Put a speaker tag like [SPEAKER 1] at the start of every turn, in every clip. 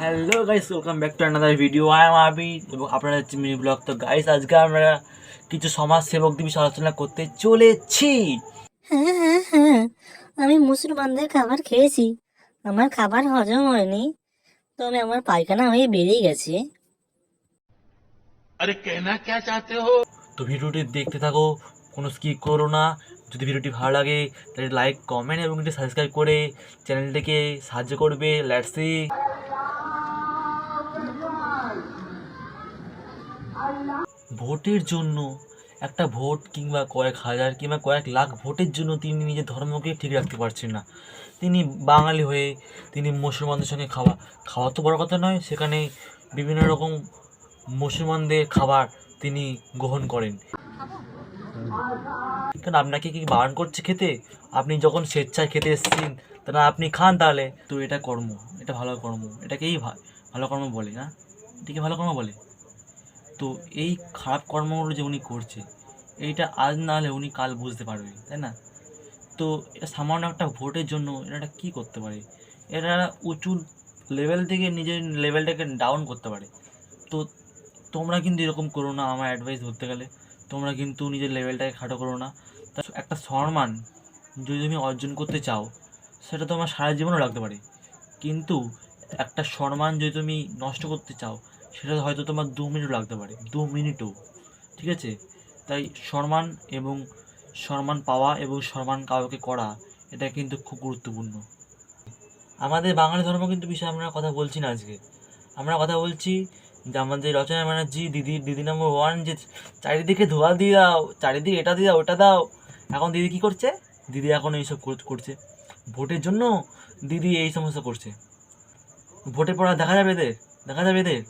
[SPEAKER 1] Hello guys welcome back to another video I am Abhi এবং আপনারা হচ্ছে mini blog তো গাইস আজকে আমরা কিছু সমাজ সেবক দিবস আলোচনা করতে চলেছি।
[SPEAKER 2] হ্যাঁ হ্যাঁ হ্যাঁ আমি মুসলমানদের খাবার খেয়েছি। আমার খাবার হজম হয়নি। তো আমি আমার পায়খানা হয়ে বেরিয়ে গেছি।
[SPEAKER 3] আরে কেনা কে চাতে হো?
[SPEAKER 1] তো ভিডিওটি দেখতে থাকো কোনো স্কিপ করো না। যদি ভিডিওটি ভালো লাগে, তাহলে লাইক কমেন্ট এবং একটি সাবস্ক্রাইব করে চ্যানেলটিকে সাহায্য করবে। লেটসি ভোটের জন্য একটা ভোট কিংবা কয়েক হাজার কিংবা কয়েক লাখ ভোটের জন্য তিনি নিজের ধর্মকে ঠিক রাখতে পারছেন না। তিনি বাঙালি হয়ে তিনি মুসলমানদের সঙ্গে খাওয়া খাওয়া তো বড় কথা নয়, সেখানে বিভিন্ন রকম মুসলমানদের খাবার তিনি গ্রহণ করেন। কারণ আপনাকে কি বারণ করছে খেতে? আপনি যখন স্বেচ্ছায় খেতে এসেছেন, তাহলে আপনি খান তাহলে। তো এটা কর্ম, এটা ভালো কর্ম, এটাকেই ভালো কর্ম বলে, না? এটাকে ভালো কর্ম বলে। তো এই খারাপ কর্মগুলো যে উনি করছে, এইটা আজ না হলে উনি কাল বুঝতে পারবে তাই না? তো এটা সামান্য একটা ভোটের জন্য এরা কী করতে পারে? এরা উঁচু লেভেল থেকে নিজের লেভেলটাকে ডাউন করতে পারে। তো তোমরা কিন্তু এরকম করো না, আমার অ্যাডভাইস ধরতে গেলে। তোমরা কিন্তু নিজের লেভেলটাকে খাটো করো না। একটা সম্মান যদি তুমি অর্জন করতে চাও, সেটা তোমার সারা জীবনও লাগতে পারে। কিন্তু একটা সম্মান যদি তুমি নষ্ট করতে চাও, সেটা হয়তো তোমার দু মিনিটও লাগতে পারে, দু মিনিটও। ঠিক আছে? তাই সম্মান এবং সম্মান পাওয়া এবং সম্মান কাউকে করা, এটা কিন্তু খুব গুরুত্বপূর্ণ। আমাদের বাঙালি ধর্ম কিন্তু বিষয়ে আমরা কথা বলছি না আজকে। আমরা কথা বলছি যে আমাদের রচনা ব্যানার্জি দিদি দিদি নম্বর ওয়ান যে চারিদিকে ধোয়া দিয়ে দাও, চারিদিকে এটা দিয়ে দাও, ওটা দাও। এখন দিদি কি করছে? দিদি এখন এইসব কর- করছে। ভোটের জন্য দিদি এই সমস্ত করছে। ভোটের আর দেখা যাবে এদের? দেখা যাবে এদের?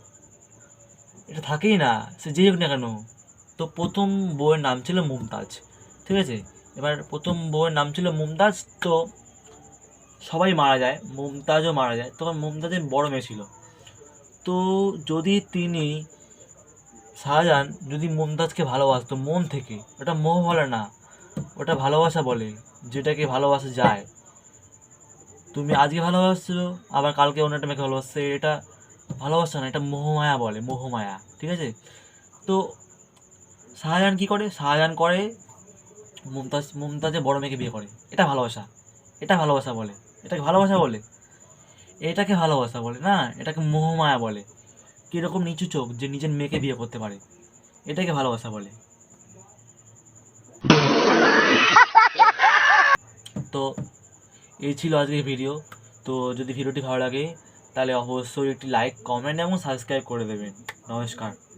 [SPEAKER 1] এটা থাকেই না। সে যেই হোক না কেন। তো প্রথম বউয়ের নাম ছিল মুমতাজ, ঠিক আছে? এবার প্রথম বউয়ের নাম ছিল মুমতাজ, তো সবাই মারা যায়, মুমতাজও মারা যায়। তখন মুমতাজের বড় মেয়ে ছিল। তো যদি তিনি শাহজাহান যদি মুমতাজকে ভালোবাসতো, মন থেকে, ওটা মোহ বলে না, ওটা ভালোবাসা বলে, যেটাকে ভালোবাসা যায়। তুমি আজকে ভালোবাসছো, আবার কালকে অন্য একটা মেয়েকে ভালোবাসছে, এটা ভালোবাসা না, এটা মোহমায়া বলে, মোহমায়া, ঠিক আছে? তো শাহজাহান কি করে? শাহজাহান করে মুমতাজ, মুমতাজের বড় মেয়েকে বিয়ে করে। এটা ভালোবাসা এটা ভালোবাসা বলে, এটাকে ভালোবাসা বলে। এটাকে ভালোবাসা বলে, না? এটাকে মোহমায়া বলে। কীরকম নিচু চোখ যে নিজের মেয়েকে বিয়ে করতে পারে। এটাকে ভালোবাসা বলে। তো, এই ছিল আজকের ভিডিও তো যদি ভিডিওটি ভালো লাগে, তাহলে অবশ্যই একটি লাইক কমেন্ট এবং সাবস্ক্রাইব করে দেবেন। নমস্কার।